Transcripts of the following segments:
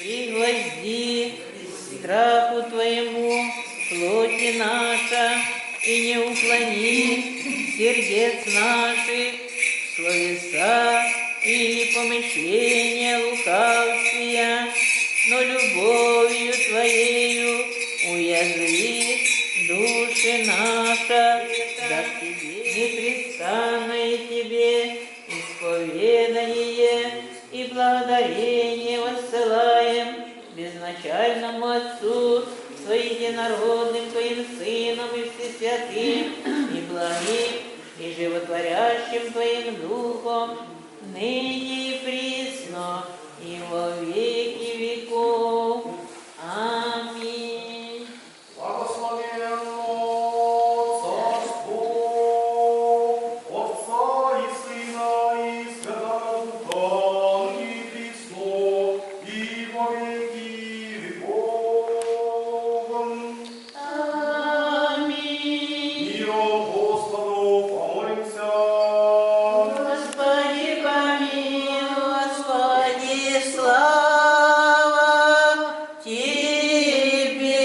пригвозди страху Твоему плоти наша, и не уклони сердец наших словеса или помышления лукавствия, но любовью Твоею уязви души наша, и благим, и животворящим Твоим Духом, ныне и присно, и во веки веков. Слава Тебе.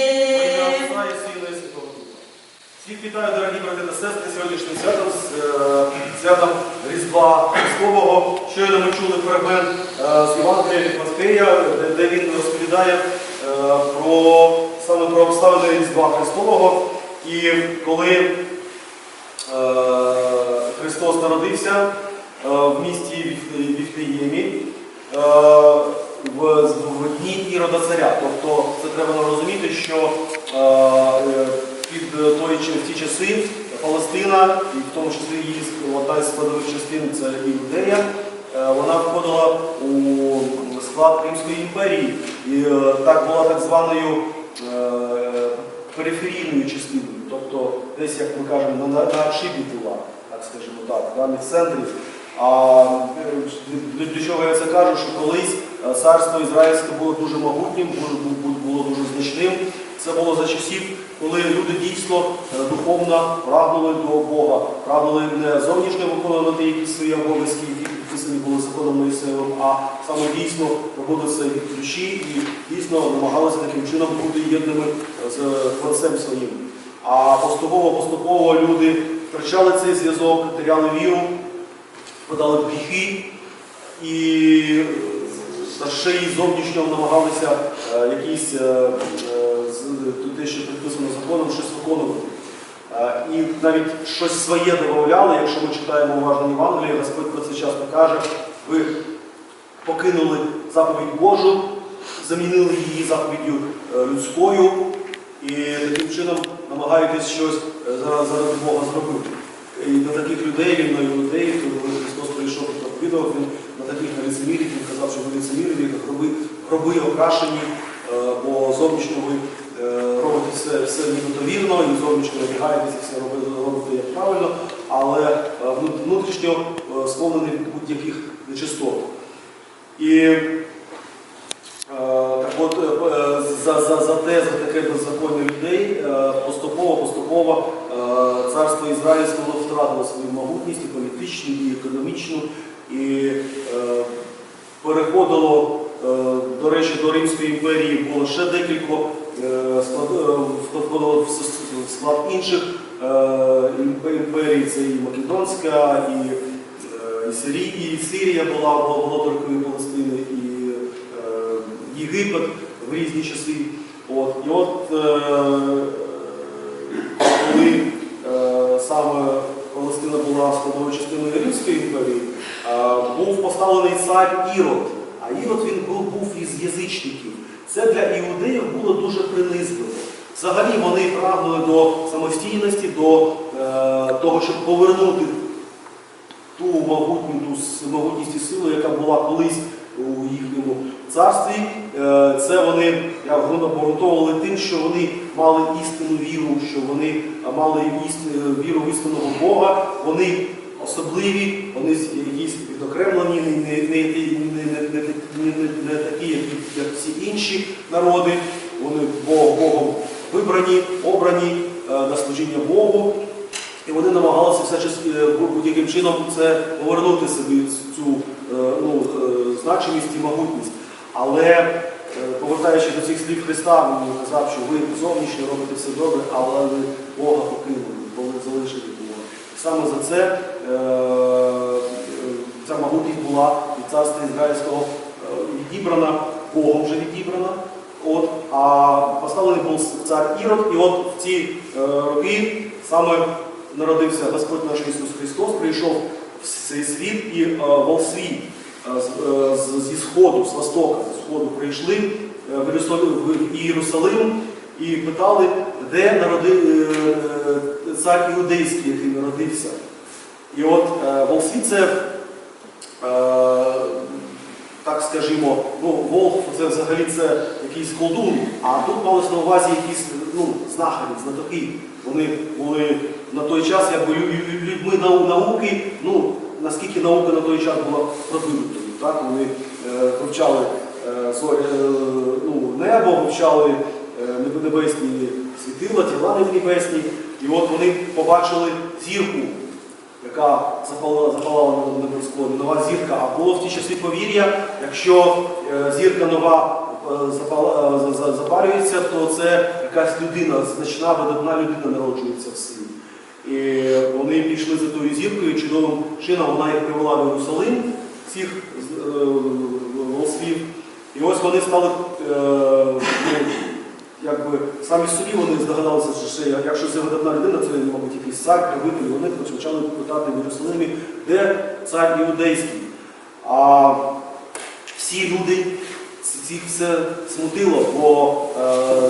Всіх вітаю, дорогі брати та сестри, сьогоднішнім святом, е, святом Різдва Христового. Щойно ми чули фрагмент е, з Євангелія від Матфея, де, він розповідає е, про саме про обставини Різдва Христового. І коли Христос народився в місті Віфле- Віфлеємі, в, в дні Ірода царя. Тобто це треба розуміти, що е, е, під той, в ті часи Палестина, і в тому числі її одна з складових частин це Іудея, е, вона входила у склад Римської імперії. І е, так була так званою е, периферійною частиною, тобто десь, як ми кажемо, на, на отшибі була, так скажімо так, да, не в центрі. А е, для, для чого я це кажу? Що колись е, царство ізраїльське було дуже могутнім, було, було- дуже значним. Це було за часів, коли люди дійсно е, духовно прагнули до Бога, прагнули не зовнішньо виконувати якісь свої обов'язки, які підписані були законом Моїсеєвим, а саме дійсно роботи це від душі і дійсно намагалися таким чином бути єдними з творцем своїм. А поступово, поступово люди втрачали цей зв'язок, теряли віру, подали гріхи і та ще й зовнішнього намагалися е, якісь е, е, те, що предписано законом, щось виконувати. Е, І навіть щось своє додавали, якщо ми читаємо уважно Євангеліє, Господь про це часто каже, ви покинули заповідь Божу, замінили її заповіддю е, людською і таким чином намагаєтесь щось е, заради Бога зробити. І на таких людей коли Христос прийшов і він на таких на лицемірів, він казав, що ви лицемірі, ви гроби, гроби окрашені, е, бо зовнішньо ви е, робите все, все нібито вірно, і зовнішньо одягаєтеся, все робите, робите як правильно, але е, внутрішньо сповнений будь-яких нечистот. І так от за, за, за те, за таке беззаконня людей поступово, поступово е, царство Ізраїльське втратило свою могутність і політичну, і економічну, і е, переходило, е, до речі, до Римської імперії було ще декілька е, входило в склад інших імперій, це і Македонська, і, і, Сирі, і Сирія була володаркою Палестини, і Єгипет в різні часи. От. І от коли саме Палестина була складовою частиною Римської імперії, е, був поставлений цар Ірод. А Ірод він був, із язичників. Це для іудеїв було дуже принизливо. Взагалі вони прагнули до самостійності, до е, того, щоб повернути ту могутню, ту могутність і силу, яка була колись у їхньому царстві. Е, Це вони обґрунтовували тим, що вони мали істинну віру, що вони мали віру в істинного Бога, вони особливі, вони якісь відокремлені, не, не, не, не, не такі, як всі інші народи, вони Богом вибрані, обрані е, на служіння Богу. І вони намагалися е, будь-яким чином це повернути собі цю е, ну, значимість і могутність. Але повертаючи до цих слів Христа, він казав, що ви зовнішньо робите все добре, але ви Бога покинули, бо ви залишили Бога. Саме за це е, е, ця могутність була від царства Ізраїльського е, відібрана, Богом вже відібрана. От, а поставлений був цар Ірод, і от в ці е, роки саме народився Господь наш Ісус Христос, прийшов в цей світ і е, волсві е, зі сходу, з востока, з сходу прийшли е, в Єрусалим, і питали, де народив е, цар Іудейський, який народився. І от е, це, так скажімо, ну, волк це взагалі це якийсь колдун, а тут малось на увазі якісь ну, знахарі, знатоки. Вони були на той час якби лю- лю- людьми науки, ну, наскільки наука на той час була продвинутою. Так? Вони е, вивчали е, е, ну, небо, вивчали е, неб- небесні світила, тіла небесні. І от вони побачили зірку, яка запалала, запалала на небосклоні, нова зірка. А було в ті часи повір'я, якщо е, зірка нова е, запала- е, запалюється, то це якась людина, значна видатна людина народжується в силі. І вони пішли за тою зіркою, чудовим чином вона їх привела в Єрусалим, з- е. І ось вони стали, е, ну, якби самі собі вони здогадалися, що якщо це видатна людина, це, мабуть, якийсь цар, правитель, вони почали питати в Єрусалимі, де цар іудейський. А всі люди цих все смутило, бо, е,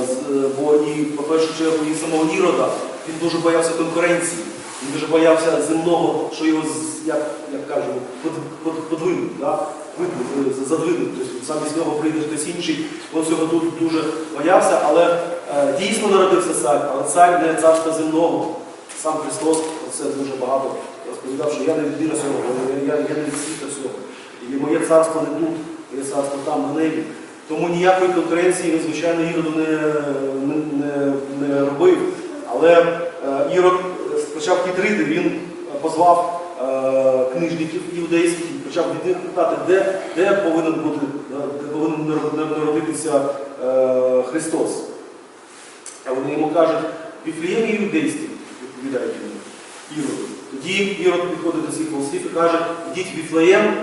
бо і, по першу чергу, і самого Ірода, він дуже боявся конкуренції, він дуже боявся земного, що його, як, як кажемо, под, под, подвинуть, да? Е, задвинуть. Тобто замість нього прийде хтось інший, він цього тут дуже боявся, але е, дійсно народився цар, але цар не царства земного. Сам Христос про це дуже багато розповідав, що я не людина цього, я, я, я не від світа цього. І моє царство не тут, моє царство там, на небі. Тому ніякої конкуренції звичайно, Іроду не, не, не, не робив. Але е, Ірод почав хитрити, він позвав е, книжників іудейських і почав від них питати, де, де повинен бути, де повинен народитися е, Христос. А вони йому кажуть, Віфлеєм іудейський, відповідають йому, Ірод. Тоді Ірод підходить до цих волосів і каже, ідіть в Віфлеєм,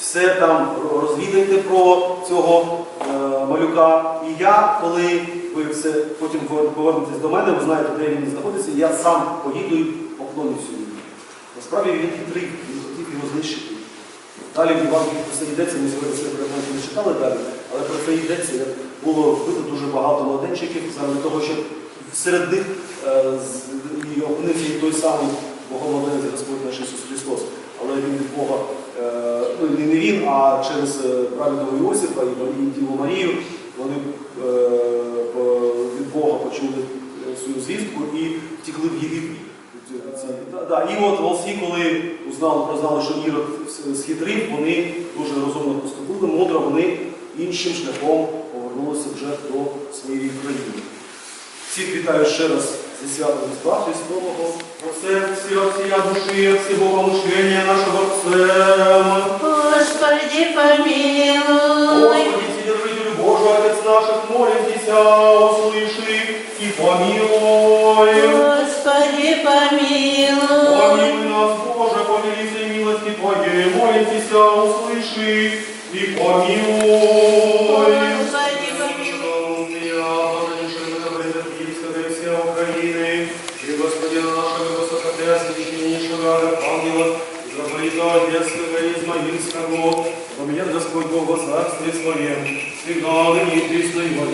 все там розвідайте про цього е, малюка. І я, коли ви все потім повернетесь до мене, ви знаєте, де він знаходиться, і я сам поїду і поклонюся йому. Насправді він хитрий, він хотів його знищити. Далі в Євангелії про це йдеться, ми сьогодні це фрагменти не читали далі, але про це йдеться, було вбито дуже багато младенчиків, заради того, щоб серед них е, і опинився той самий Богомолець Господь наш Ісус Христос. Але він від Бога, е, ну не він, а через е, праведного Іосифа і Діву Марію, вони е, від Бога почули е, свою звістку і втекли в Єгипет. І от волсі, коли узнали, прознали, що Ірод схитрив, вони дуже розумно поступили, мудро, вони іншим шляхом повернулися вже до своєї країни. Всіх вітаю ще раз зі святом Різдва Христового. Оце всі всія душі, всі богомишлення нашого Отцем. Господи, помилуй. Господи, Вседержителю Божий, Отец наших, молимся, услыши и помилуй. Господи, помилуй. Помилуй нас, Боже, по великой милости Твоей, молимся, услыши и помилуй. Господи, помилуй. Украины, и Господина нашего высокопреосвященнейшего Архангела, Израилита Детского и Измаильского, помилует Господь Бог во царстве Своем, всегда ныне и присно и во